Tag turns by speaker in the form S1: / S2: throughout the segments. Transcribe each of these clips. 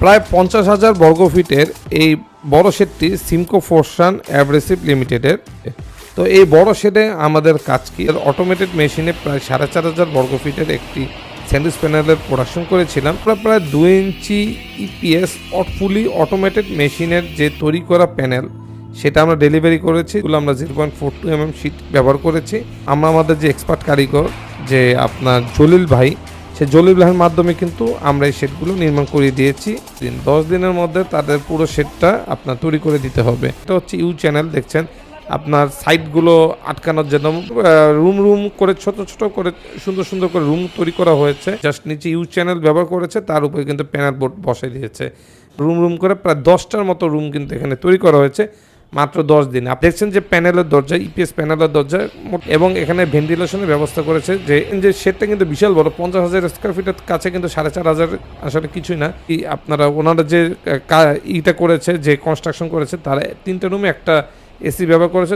S1: প্রায় পঞ্চাশ হাজার বর্গফিটের এই বড় শেডটি সিমকো ফোরসান অ্যাব্রেসিভ লিমিটেডের। তো এই বড় শেডে আমাদের কাজ কি? অটোমেটেড মেশিনে প্রায় সাড়ে চার হাজার বর্গফিটের একটি স্যান্ডউইচ প্যানেলের প্রোডাকশন করেছিলাম। প্রায় দুই ইঞ্চি ইপিএস ফুলি অটোমেটেড মেশিনের যে তৈরি করা প্যানেল সেটা আমরা ডেলিভারি করেছি। এগুলো আমরা zero point four two M sheet ব্যবহার করেছি। আমরা আমাদের যে এক্সপার্ট কারিগর, যে আপনার জলিল ভাই সে ভাইয়ের মাধ্যমে কিন্তু আমরা এই শেডগুলো নির্মাণ করে দিয়েছি। দিন দশ দিনের মধ্যে তাদের পুরো শেডটা আপনার তৈরি করে দিতে হবে। এটা হচ্ছে ইউ চ্যানেল, দেখছেন? আপনার সাইডগুলো আটকানোর জন্য রুম রুম করে, ছোট ছোট করে, সুন্দর সুন্দর করে রুম তৈরি করা হয়েছে। জাস্ট নিচে ইউ চ্যানেল ব্যবহার করেছে, তার উপরে কিন্তু প্যানেল বোর্ড বসাই দিয়েছে। রুম রুম করে প্রায় দশটার মতো রুম কিন্তু এখানে তৈরি করা হয়েছে। মাত্র দশ দিন। আপনি দেখছেন যে প্যানেলের দরজা, ইপিএস প্যানেলের দরজা এবং এখানে ভেন্টিলেশনের ব্যবস্থা করেছে যে যে শেডটা কিন্তু বিশাল বড়, পঞ্চাশ হাজার স্কোয়ার ফিটের কাছে কিন্তু সাড়ে চার হাজার আসলে কিছুই না। আপনারা ওনারা যে ইটা করেছে, যে কনস্ট্রাকশন করেছে, তারা তিনটে রুমে একটা এসি ব্যবহার করেছে।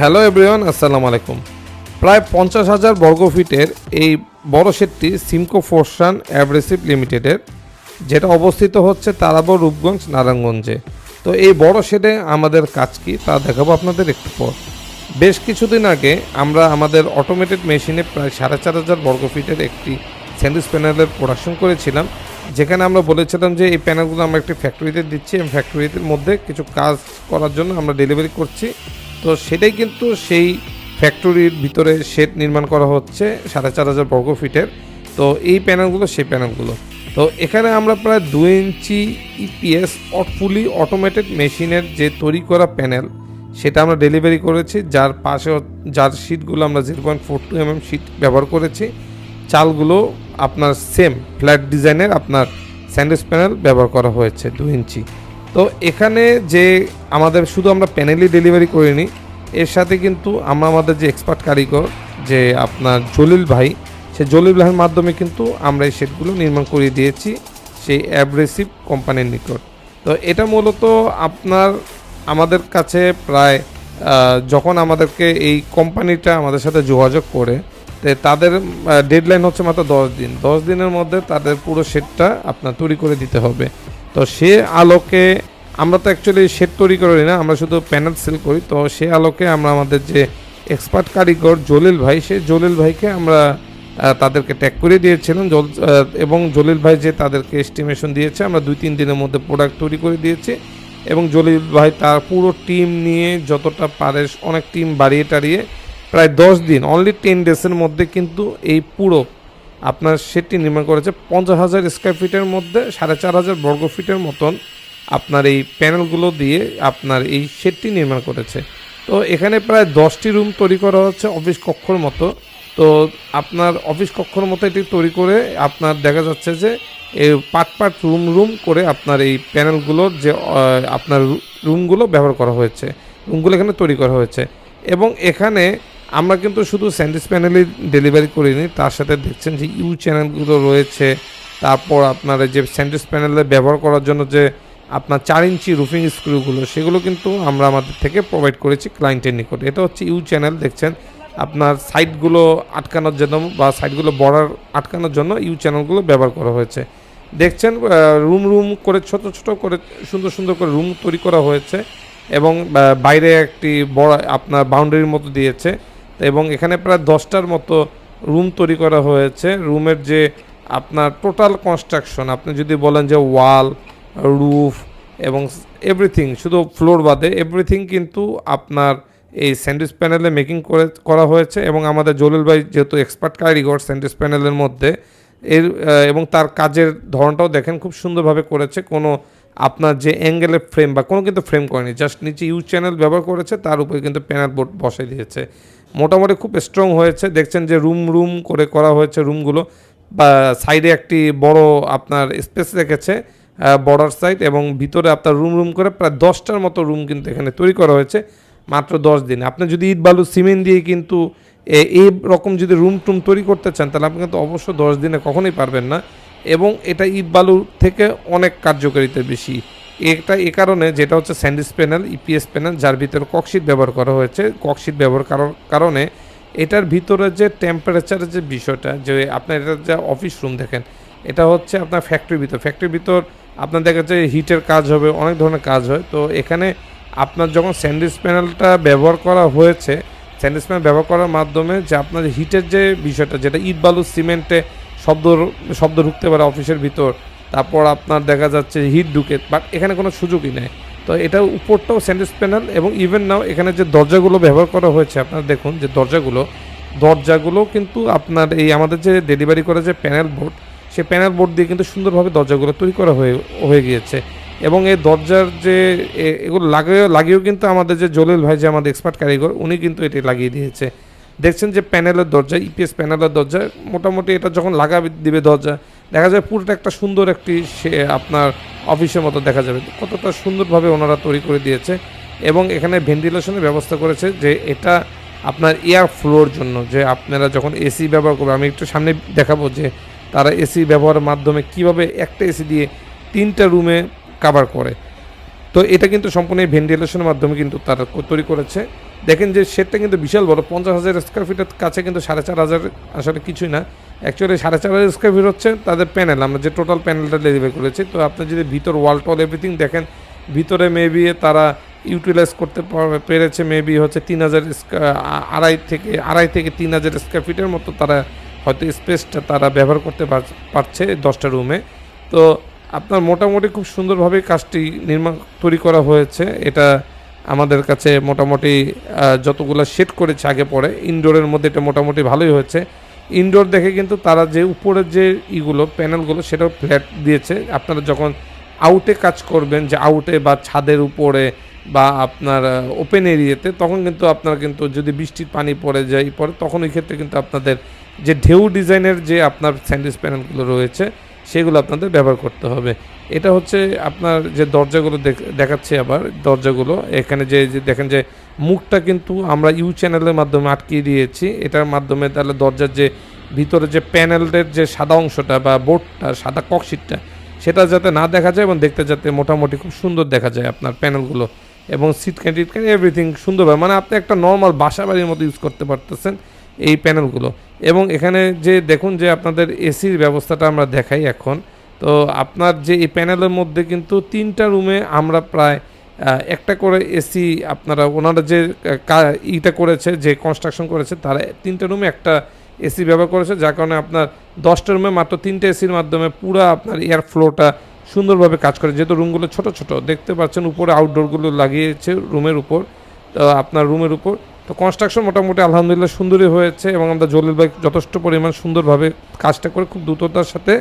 S1: হ্যালো এভরিওয়ান আসসালামু আলাইকুম। প্রায় পঞ্চাশ হাজার বর্গফিটের এই বড় শেডটি সিমকো ফোরসান অ্যাব্রেসিভ লিমিটেডের, যেটা অবস্থিত হচ্ছে তারাবো রূপগঞ্জ নারায়ণগঞ্জে। তো এই বড় শেডে আমাদের কাজ কি তা দেখাবো আপনাদের একটু পর। বেশ কিছুদিন আগে আমরা আমাদের অটোমেটেড মেশিনে প্রায় সাড়ে চার হাজার বর্গফিটের একটি স্যান্ডউইচ প্যানেলের প্রোডাকশন করেছিলাম, যেখানে আমরা বলেছিলাম যে এই প্যানেলগুলো আমরা একটি ফ্যাক্টরিতে দিচ্ছি, এবং ফ্যাক্টরির মধ্যে কিছু কাজ করার জন্য আমরা ডেলিভারি করছি। তো সেটাই কিন্তু সেই ফ্যাক্টরির ভিতরে শেড নির্মাণ করা হচ্ছে, সাড়ে চার হাজার বর্গ ফিটের। তো এই প্যানেলগুলো, সেই প্যানেলগুলো। তো এখানে আমরা প্রায় দু ইঞ্চি ইপিএস ফুলি অটোমেটেড মেশিনের যে তৈরি করা প্যানেল, সেটা আমরা ডেলিভারি করেছি। যার পাশে যার শিটগুলো আমরা zero point four two M sheet ব্যবহার করেছি। চালগুলো আপনার সেম ফ্ল্যাট ডিজাইনের আপনার স্যান্ডউইচ প্যানেল ব্যবহার করা হয়েছে দু ইঞ্চি। তো এখানে যে আমাদের, শুধু আমরা প্যানেলই ডেলিভারি করিনি এর সাথে কিন্তু আমরা আমাদের যে এক্সপার্ট কারিগর, যে আপনার জলিল ভাই, সে জলিল ভাইয়ের মাধ্যমে কিন্তু আমরা এই সেটগুলো নির্মাণ করিয়ে দিয়েছি সেই অ্যাব্রেসিভ কোম্পানির নিকট। তো এটা মূলত আপনার আমাদের কাছে প্রায় যখন আমাদেরকে এই কোম্পানিটা আমাদের সাথে যোগাযোগ করে তাদের ডেডলাইন হচ্ছে মাত্র দশ দিন। দশ দিনের মধ্যে তাদের পুরো সেটটা আপনার তৈরি করে দিতে হবে। তো সে আলোকে আমরা তো অ্যাকচুয়ালি সেট তৈরি করি না, আমরা শুধু প্যানেল সেল করি। তো সে আলোকে আমরা আমাদের যে এক্সপার্ট কারিগর জলিল ভাই, সে জলিল ভাইকে আমরা তাদেরকে ট্যাগ করে দিয়েছিলাম। জল এবং জলিল ভাই যে তাদেরকে এস্টিমেশন দিয়েছে, আমরা দুই তিন দিনের মধ্যে প্রোডাক্ট তৈরি করে দিয়েছি। এবং জলিল ভাই তার পুরো টিম নিয়ে যতটা পারে, অনেক টিম বাড়িয়ে টাড়িয়ে প্রায় দশ দিন অনলি টেন ডেসের মধ্যে কিন্তু এই পুরো আপনার সেটটি নির্মাণ করেছে। পঞ্চাশ হাজার স্কোয়ার ফিটের মধ্যে সাড়ে চার হাজার বর্গ ফিটের মতন আপনার এই প্যানেলগুলো দিয়ে আপনার এই শেডটি নির্মাণ করেছে। তো এখানে প্রায় দশটি রুম তৈরি করা হচ্ছে অফিস কক্ষর মতো। তো আপনার অফিস কক্ষর মতো এটি তৈরি করে আপনার দেখা যাচ্ছে যে এই পার্ট পার্ট রুম রুম করে আপনার এই প্যানেলগুলোর যে আপনার রুমগুলো ব্যবহার করা হয়েছে। রুমগুলো এখানে তৈরি করা হয়েছে। এবং এখানে আমরা কিন্তু শুধু স্যান্ডউইচ প্যানেলই ডেলিভারি করিনি, তার সাথে দেখছেন যে ইউ চ্যানেলগুলো রয়েছে। তারপর আপনার যে স্যান্ডউইচ প্যানেলে ব্যবহার করার জন্য যে আপনার চার ইঞ্চি রুফিং স্ক্রুগুলো সেগুলো কিন্তু আমরা আমাদের থেকে প্রোভাইড করেছি ক্লায়েন্টের নিকট। এটা হচ্ছে ইউ চ্যানেল দেখছেন? আপনার সাইডগুলো আটকানোর জন্য বা সাইডগুলো বর্ডার আটকানোর জন্য ইউ চ্যানেলগুলো ব্যবহার করা হয়েছে। দেখছেন রুম রুম করে, ছোট ছোট করে, সুন্দর সুন্দর করে রুম তৈরি করা হয়েছে এবং বাইরে একটি বড় আপনার বাউন্ডারির মতো দিয়েছে এবং এখানে প্রায় দশটার মতো রুম তৈরি করা হয়েছে। রুমের যে আপনার টোটাল কনস্ট্রাকশন আপনি যদি বলেন যে ওয়াল রুফ এবং এভরিথিং শুধু ফ্লোর বাদে এভরিথিং কিন্তু আপনার এই স্যান্ডউইচ প্যানেলে মেকিং করে, করা হয়েছে এবং আমাদের জলিল ভাই যেহেতু এক্সপার্ট কারিগর স্যান্ডউইচ প্যানেলের মধ্যে, এর এবং তার কাজের ধরনটাও দেখেন খুব সুন্দরভাবে করেছে। কোনো আপনার যে অ্যাঙ্গেলের ফ্রেম বা কোনো কিন্তু ফ্রেম করেনি জাস্ট নিচে ইউজ চ্যানেল ব্যবহার করেছে, তার উপরে কিন্তু প্যানেল বোর্ড বসাই দিয়েছে। মোটামুটি খুব স্ট্রং হয়েছে। দেখছেন যে রুম রুম করে করা হয়েছে রুমগুলো বা সাইডে একটি বড় আপনার স্পেস রেখেছে। বর্ডার সাইড এবং ভিতরে আপনার রুম রুম করে প্রায় দশটার মতো রুম কিন্তু এখানে তৈরি করা হয়েছে, মাত্র দশ দিন। আপনি যদি ইট, বালু সিমেন্ট দিয়ে কিন্তু এই রকম যদি রুম টুম তৈরি করতে চান, তাহলে আপনি কিন্তু অবশ্য দশ দিনে কখনোই পারবেন না এবং এটা ইট, বালু থেকে অনেক কার্যকারিতা বেশি। এটা এ কারণে যেটা হচ্ছে স্যান্ডিস প্যানেল ইপিএস প্যানেল যার ভিতরে ককশিট ব্যবহার করা হয়েছে। ককশিট ব্যবহার করার কারণে এটার ভিতরে যে টেম্পারেচারের যে বিষয়টা, যে আপনার এটা যে অফিস রুম দেখেন, এটা হচ্ছে আপনার ফ্যাক্টরির ভিতর। ফ্যাক্টরির ভিতর আপনার দেখা যাচ্ছে হিটের কাজ হবে, অনেক ধরনের কাজ হয়। তো এখানে আপনার যখন স্যান্ডিস প্যানেলটা ব্যবহার করা হয়েছে স্যান্ডিস প্যানেল ব্যবহার করার মাধ্যমে যে আপনার হিটের যে বিষয়টা, যেটা ইট, বালু, সিমেন্টে শব্দ শব্দ ঢুকতে পারে অফিসের ভিতর, তারপর আপনার দেখা যাচ্ছে হিট ঢুকে, বাট এখানে কোনো সুযোগই নেই। তো এটা উপরটাও স্যান্ডিস প্যানেল এবং ইভেন নাও এখানে যে দরজাগুলো ব্যবহার করা হয়েছে, আপনারা দেখুন যে দরজাগুলো দরজাগুলো কিন্তু আপনার এই আমাদের যে ডেলিভারি করা যে প্যানেল বোর্ড সেই প্যানেল বোর্ড দিয়ে কিন্তু সুন্দরভাবে দরজাগুলো তৈরি করা হয়ে হয়ে গিয়েছে। এবং এই দরজার যে এগুলো লাগিয়ে, লাগিয়েও কিন্তু আমাদের যে জলিল ভাই, যে আমাদের এক্সপার্ট কারিগর, উনি কিন্তু এটি লাগিয়ে দিয়েছে। দেখছেন যে প্যানেলের দরজা, ইপিএস প্যানেলের দরজা, মোটামুটি এটা যখন লাগাবে, দিবে দরজা, দেখা যায় পুরোটা একটা সুন্দর একটি সে, আপনার অফিসের মতো দেখা যাবে। কতটা সুন্দরভাবে ওনারা তৈরি করে দিয়েছে এবং এখানে ভেন্টিলেশনের ব্যবস্থা করেছে যে এটা আপনার এয়ার ফ্লোর জন্য, যে আপনারা যখন এসি ব্যবহার করবে আমি একটু সামনে দেখাবো যে তারা এসি ব্যবহারের মাধ্যমে কীভাবে একটা এসি দিয়ে তিনটা রুমে কাভার করে। তো এটা কিন্তু সম্পূর্ণ এই ভেন্টিলেশনের মাধ্যমে কিন্তু তারা তৈরি করেছে। দেখেন যে সেটটা কিন্তু বিশাল বড়, পঞ্চাশ হাজার স্কোয়ার ফিটের কাছে কিন্তু সাড়ে চার হাজার আসলে কিছুই না। অ্যাকচুয়ালি সাড়ে চার হাজার স্কোয়ার ফিট হচ্ছে তাদের প্যানেল আমরা যে টোটাল প্যানেলটা ডেলিভারি করেছি। তো আপনি যদি ভিতর ওয়াল টল এভরিথিং দেখেন, ভিতরে মেবি তারা ইউটিলাইজ করতে পার- পেরেছে মেবি হচ্ছে তিন হাজার আড়াই থেকে আড়াই থেকে তিন হাজার স্কোয়ার ফিটের মতো তারা হয়তো স্পেসটা তারা ব্যবহার করতে পার- পারছে দশটা রুমে তো আপনার মোটামুটি খুব সুন্দরভাবে কাজটি নির্মাণ, তৈরি করা হয়েছে। এটা আমাদের কাছে মোটামুটি যতগুলো সেট করেছে আগে পরে ইনডোরের মধ্যে এটা মোটামুটি ভালোই হয়েছে। ইনডোর দেখে কিন্তু তারা যে উপরের যে ইগুলো প্যানেলগুলো সেটাও ফ্ল্যাট দিয়েছে। আপনারা যখন আউটে কাজ করবেন, যে আউটে বা ছাদের উপরে বা আপনার ওপেন এরিয়াতে তখন কিন্তু আপনার কিন্তু যদি বৃষ্টির পানি পড়ে যায়, পড়ে, তখন ওই ক্ষেত্রে কিন্তু আপনাদের যে ঢেউ ডিজাইনের যে আপনার স্যান্ডউইচ প্যানেলগুলো রয়েছে, সেগুলো আপনাদের ব্যবহার করতে হবে। এটা হচ্ছে আপনার যে দরজাগুলো দেখ- দেখাচ্ছে আবার, দরজাগুলো, এখানে যে যে দেখেন যে মুখটা কিন্তু আমরা ইউ চ্যানেলের মাধ্যমে আটকিয়ে দিয়েছি। এটার মাধ্যমে তাহলে দরজার যে ভিতরে যে প্যানেলের যে সাদা অংশটা বা বোর্ডটা, সাদা ককশিটটা, সেটা যাতে না দেখা যায় এবং দেখতে যাতে মোটামুটি খুব সুন্দর দেখা যায় আপনার প্যানেলগুলো এবং সিট ক্যান টিট ক্যান এভরিথিং সুন্দরভাবে মানে আপনি একটা নর্মাল বাসা বাড়ির মতো ইউজ করতে পারতেছেন এই প্যানেলগুলো এবং এখানে যে দেখুন যে আপনাদের এসির ব্যবস্থাটা আমরা দেখাই এখন। তো আপনার যে এই প্যানেলের মধ্যে কিন্তু তিনটা রুমে আমরা প্রায় একটা করে এসি আপনারা ওনারা যে ইটা করেছে, যে কনস্ট্রাকশন করেছে, তারা তিনটা রুমে একটা এসি ব্যবহার করেছে। যার কারণে আপনার দশটা রুমে মাত্র তিনটে এসির মাধ্যমে পুরো আপনার এয়ার ফ্লোটা সুন্দরভাবে কাজ করে। যেহেতু রুমগুলো ছোট ছোট, দেখতে পাচ্ছেন উপরে আউটডোরগুলো লাগিয়েছে রুমের উপর আপনার রুমের উপর। তো কনস্ট্রাকশন মোটামুটি আলহামদুলিল্লাহ সুন্দরই হয়েছে এবং আমরা জলিল ভাই যথেষ্ট পরিমাণ সুন্দরভাবে কাজটা করে খুব দ্রুততার সাথে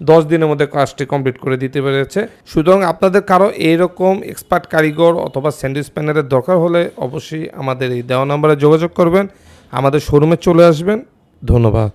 S1: দশ দিনের মধ্যে কাজটি কমপ্লিট করে দিতে পেরেছে। সুতরাং আপনাদের কারও এইরকম এক্সপার্ট কারিগর অথবা স্যান্ডউইচ প্যানেলের দরকার হলে অবশ্যই আমাদের এই দেওয়া নম্বরে যোগাযোগ করবেন। আমাদের শোরুমে চলে আসবেন। ধন্যবাদ।